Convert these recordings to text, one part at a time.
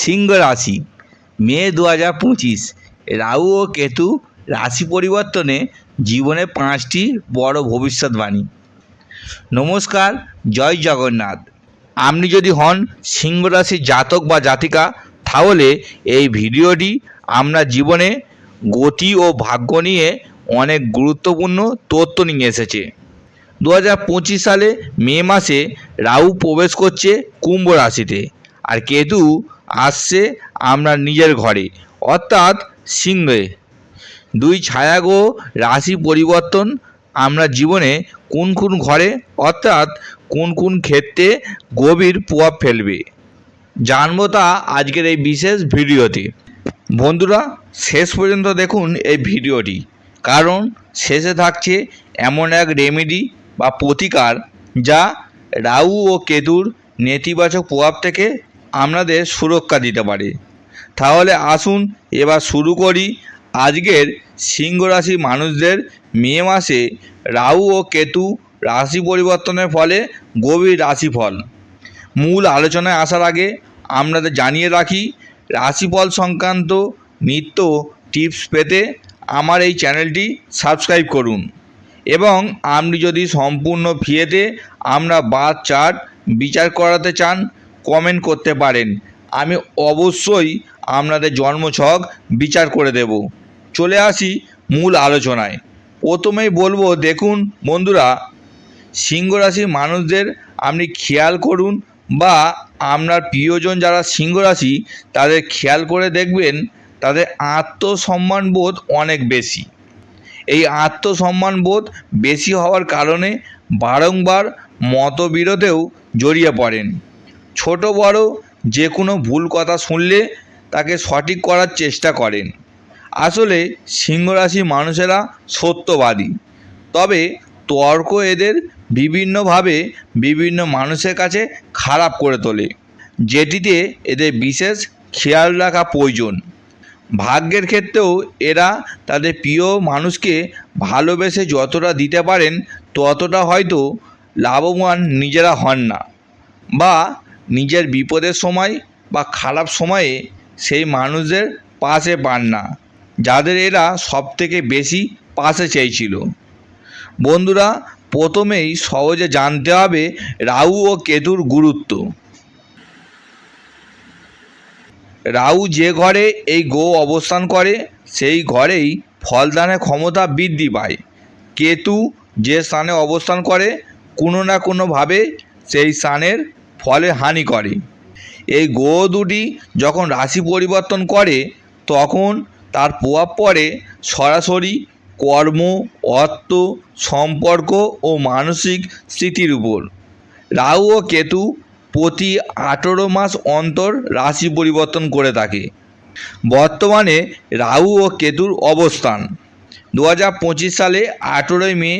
সিংহ রাশি, মে দু হাজার পঁচিশ। রাহু ও কেতু রাশি পরিবর্তনে জীবনে পাঁচটি বড় ভবিষ্যৎবাণী। নমস্কার, জয় জগন্নাথ। আপনি যদি হন সিংহ রাশির জাতক বা জাতিকা, তাহলে এই ভিডিওটি আপনার জীবনে গতি ও ভাগ্য নিয়ে অনেক গুরুত্বপূর্ণ তথ্য নিয়ে এসেছে। দু হাজার পঁচিশ সালে মে মাসে রাহু প্রবেশ করছে কুম্ভ রাশিতে, আর কেতু আসছে আমরা নিজের ঘরে। অর্থাৎ সিংহে। দুই ছায়াগ্রহ রাশি পরিবর্তন, আমরা জীবনে কোন কোন ঘরে, অর্থাৎ কোন কোন ক্ষেত্রে গভীর প্রভাব ফেলবে। জানব তা আজকের এই বিশেষ ভিডিওতে বন্ধুরা, শেষ পর্যন্ত দেখুন এই ভিডিওটি, কারণ শেষে থাকছে এমন এক রেমেডি বা প্রতিকার যা রাহু ও কেতুর নেতিবাচক প্রভাব থেকে আপনাদের সুরক্ষা দিতে পারে। তাহলে আসুন এবার শুরু করি আজকের সিংহ রাশি মানুষদের মে মাসে রাহু ও কেতু রাশি পরিবর্তনের ফলে গভীর রাশিফল। মূল আলোচনায় আসার আগে আপনাদের জানিয়ে রাখি, রাশিফল সংক্রান্ত নিত্য টিপস পেতে আমার এই চ্যানেলটি সাবস্ক্রাইব করুন এবং আপনি যদি সম্পূর্ণ ফিয়েতে আমরা বাদ চার্ট বিচার করাতে চান কমেন্ট করতে পারেন। আমি অবশ্যই আপনাদের জন্মছক বিচার করে দেব। চলে আসি মূল আলোচনায়। প্রথমেই বলব, দেখুন বন্ধুরা সিংহ মানুষদের আপনি খেয়াল করুন বা আপনার প্রিয়জন যারা সিংহ তাদের খেয়াল করে দেখবেন তাদের আত্মসম্মান বোধ অনেক বেশি। এই আত্মসম্মান বোধ বেশি হওয়ার কারণে বারংবার মতবিরোধেও জড়িয়ে পড়েন। ছোট বড় যে কোনো ভুল কথা শুনলে তাকে সঠিক করার চেষ্টা করেন। আসলে সিংহ রাশির মানুষেরা সত্যবাদী। তবে তর্ক এদের বিভিন্নভাবে বিভিন্ন মানুষের কাছে খারাপ করে তোলে, যেটিতে এদের বিশেষ খেয়াল রাখা প্রয়োজন। ভাগ্যের ক্ষেত্রেও এরা তাদের প্রিয় মানুষকে ভালোবেসে যতটা দিতে পারেন, ততটা হয়তো লাভবান নিজেরা হন না। বা নিজের বিপদের সময় বা খারাপ সময়ে সেই মানুষদের পাশে পান না, যাদের এরা সব থেকে বেশি পাশে চেয়েছিল। বন্ধুরা, প্রথমেই সহজে জানতে হবে রাহু ও কেতুর গুরুত্ব। রাহু যে ঘরে এই গো অবস্থান করে, সেই ঘরেই ফলদানের ক্ষমতা বৃদ্ধি পায়। কেতু যে স্থানে অবস্থান করে, কোনো না কোনোভাবে সেই স্থানের ফলে হানি করে। এই গ্রহ দুটি যখন রাশি পরিবর্তন করে, তখন তার প্রভাব পড়ে সরাসরি কর্ম, অর্থ, সম্পর্ক ও মানসিক স্থিতির উপর। রাহু ও কেতু প্রতি আঠেরো মাস অন্তর রাশি পরিবর্তন করে থাকে। বর্তমানে রাহু ও কেতুর অবস্থান। দু হাজার পঁচিশ সালে আঠেরোই মে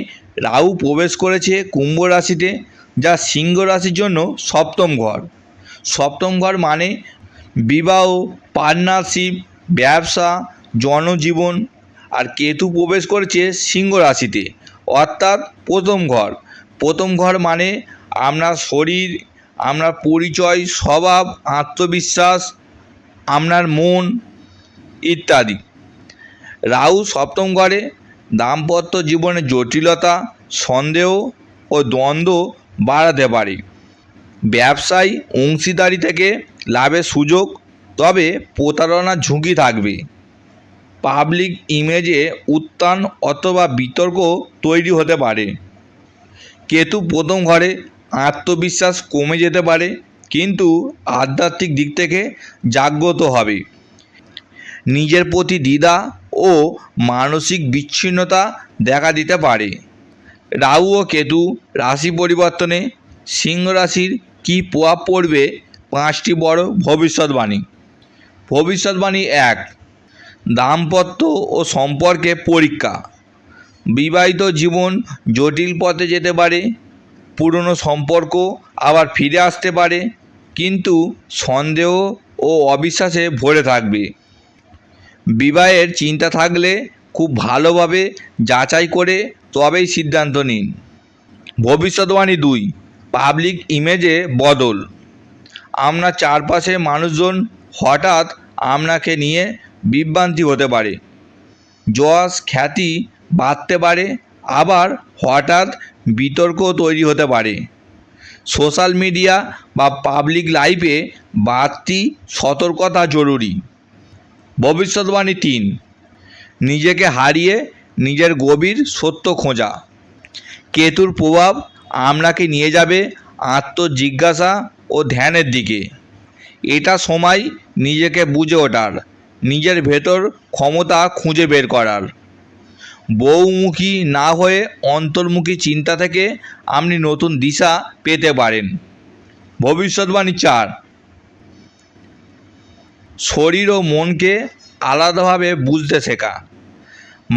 রাহু প্রবেশ করেছে কুম্ভ রাশিতে। যা সিংহ রাশির জন্য সপ্তম ঘর। সপ্তম ঘর মানে বিবাহ পার্টনারশিপ ব্যবসা, জনজীবন আর কেতু প্রবেশ করেছে সিংহ রাশিতে, অর্থাৎ প্রথম ঘর। প্রথম ঘর মানে আপনার শরীর আপনার পরিচয়, স্বভাব, আত্মবিশ্বাস, আপনার মন ইত্যাদি। রাহু সপ্তম ঘরে দাম্পত্য জীবনে জটিলতা, সন্দেহ ও দ্বন্দ্ব বাড়াতে পারে ব্যবসায় অংশীদারি থেকে লাভের সুযোগ, তবে প্রতারণার ঝুঁকি থাকবে। পাবলিক ইমেজে উত্থান অথবা বিতর্ক তৈরি হতে পারে। কেতু প্রথম ঘরে আত্মবিশ্বাস কমে যেতে পারে, কিন্তু আধ্যাত্মিক দিক থেকে জাগ্রত হবে। নিজের প্রতি দ্বিধা ও মানসিক বিচ্ছিন্নতা দেখা দিতে পারে। রাহু ও কেতু রাশি পরিবর্তনে সিংহ রাশির কী প্রভাব পড়বে? পাঁচটি বড় ভবিষ্যৎবাণী। ভবিষ্যৎবাণী এক, দাম্পত্য ও সম্পর্কে পরীক্ষা। বিবাহিত জীবন জটিল পথে যেতে পারে, পুরনো সম্পর্ক আবার ফিরে আসতে পারে, কিন্তু সন্দেহ ও অবিশ্বাসে ভরে থাকবে। বিবাহের চিন্তা থাকলে খুব ভালোভাবে যাচাই করে তবেই সিদ্ধান্ত নিন। ভবিষ্যৎবাণী দুই, পাবলিক ইমেজে বদল। আপনার চারপাশে মানুষজন হঠাৎ আপনাকে নিয়ে বিভ্রান্তি হতে পারে। যশ খ্যাতি বাড়তে পারে, আবার হঠাৎ বিতর্ক তৈরি হতে পারে। সোশ্যাল মিডিয়া বা পাবলিক লাইফে বাড়তি সতর্কতা জরুরি। ভবিষ্যৎবাণী তিন নিজেকে হারিয়ে নিজের গভীর সত্য খোঁজা। কেতুর প্রভাব আপনাকে নিয়ে যাবে আত্মজিজ্ঞাসা ও ধ্যানের দিকে। এটা সময় নিজেকে বুঝে ওঠার, নিজের ভেতর ক্ষমতা খুঁজে বের করার। বহুমুখী না হয়ে অন্তর্মুখী চিন্তা থেকে আপনি নতুন দিশা পেতে পারেন। ভবিষ্যৎবাণী চার। শরীর ও মনকে আলাদাভাবে বুঝতে শেখা।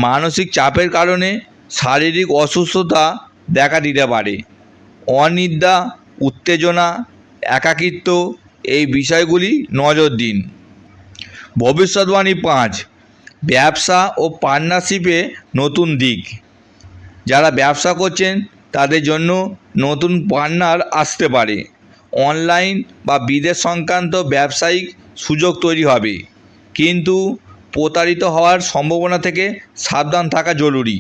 মানসিক চাপের কারণে শারীরিক অসুস্থতা দেখা দিতে পারে। অনিদ্রা, উত্তেজনা, একাকিত্ব এই বিষয়গুলি নজর দিন। ভবিষ্যৎবাণী পাঁচ, ব্যবসা ও পার্টনারশিপে নতুন দিক। যারা ব্যবসা করছেন, তাদের জন্য নতুন পার্টনার আসতে পারে। অনলাইন বা বিদেশ সংক্রান্ত ব্যবসায়িক সুযোগ তৈরি হবে। কিন্তু প্রতারিত হওয়ার সম্ভাবনা থেকে সাবধান থাকা জরুরি।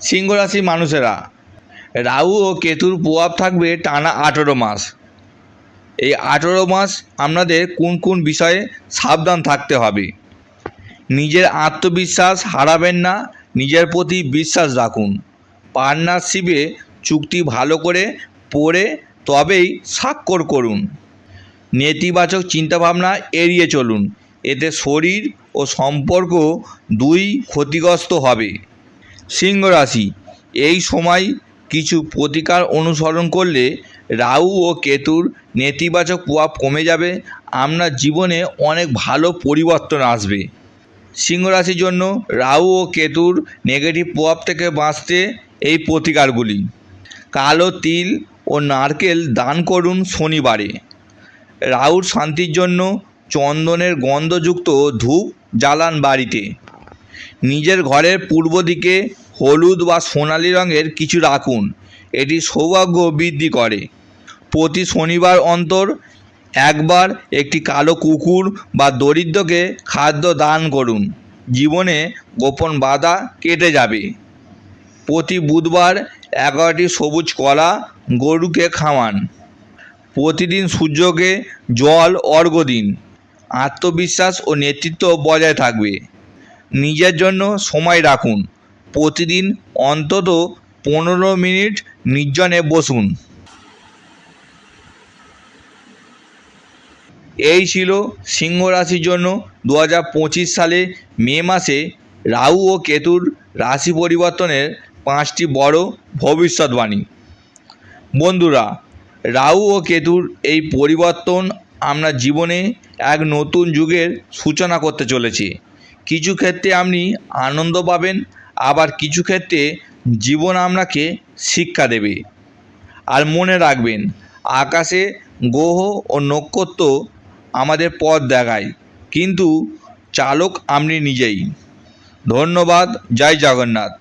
সিংহ মানুষেরা, রাহু ও কেতুর প্রভাব থাকবে টানা আঠেরো মাস। এই আঠেরো মাস আপনাদের কোন কোন বিষয়ে সাবধান থাকতে হবে? নিজের আত্মবিশ্বাস হারাবেন না, নিজের প্রতি বিশ্বাস রাখুন। পার্টনারশিপে চুক্তি ভালো করে পড়ে তবেই স্বাক্ষর করুন। নেতিবাচক চিন্তাভাবনা এড়িয়ে চলুন। এতে শরীর ও সম্পর্ক দুই ক্ষতিগ্রস্ত হবে। সিংহ রাশি, এই সময় কিছু প্রতিকার অনুসরণ করলে রাহু ও কেতুর নেতিবাচক প্রভাব কমে যাবে, আপনার জীবনে অনেক ভালো পরিবর্তন আসবে। সিংহ রাশির জন্য রাহু ও কেতুর নেগেটিভ প্রভাব থেকে বাঁচতে এই প্রতিকারগুলি। কালো তিল ও নারকেল দান করুন শনিবারে। রাহুর শান্তির জন্য চন্দনের গন্ধযুক্ত ধূপ জ্বালান বাড়িতে। নিজের ঘরের পূর্ব দিকে হলুদ বা সোনালি রঙের কিছু রাখুন। এটি সৌভাগ্য বৃদ্ধি করে। প্রতি শনিবার অন্তর একবার একটি কালো কুকুর বা দরিদ্রকে খাদ্য দান করুন। জীবনে গোপন বাধা কেটে যাবে। প্রতি বুধবার এগারোটি সবুজ কলা গরুকে খাওয়ান। প্রতিদিন সূর্যকে জল অর্ঘ্য দিন। আত্মবিশ্বাস ও নেতৃত্ব বজায় থাকবে। নিজের জন্য সময় রাখুন। প্রতিদিন অন্তত পনেরো মিনিট নির্জনে বসুন। এই ছিল সিংহ রাশির জন্য দু হাজার পঁচিশ সালে মে মাসে রাহু ও কেতুর রাশি পরিবর্তনের পাঁচটি বড় ভবিষ্যৎবাণী। বন্ধুরা, রাহু ও কেতুর এই পরিবর্তন আপনার জীবনে এক নতুন যুগের সূচনা করতে চলেছে। কিছু ক্ষেত্রে আপনি আনন্দ পাবেন, আবার কিছু ক্ষেত্রে জীবন আপনাকে শিক্ষা দেবে। আর মনে রাখবেন, আকাশে গ্রহ ও নক্ষত্র আমাদের পথ দেখায়, কিন্তু চালক আপনি নিজেই। ধন্যবাদ, জয় জগন্নাথ।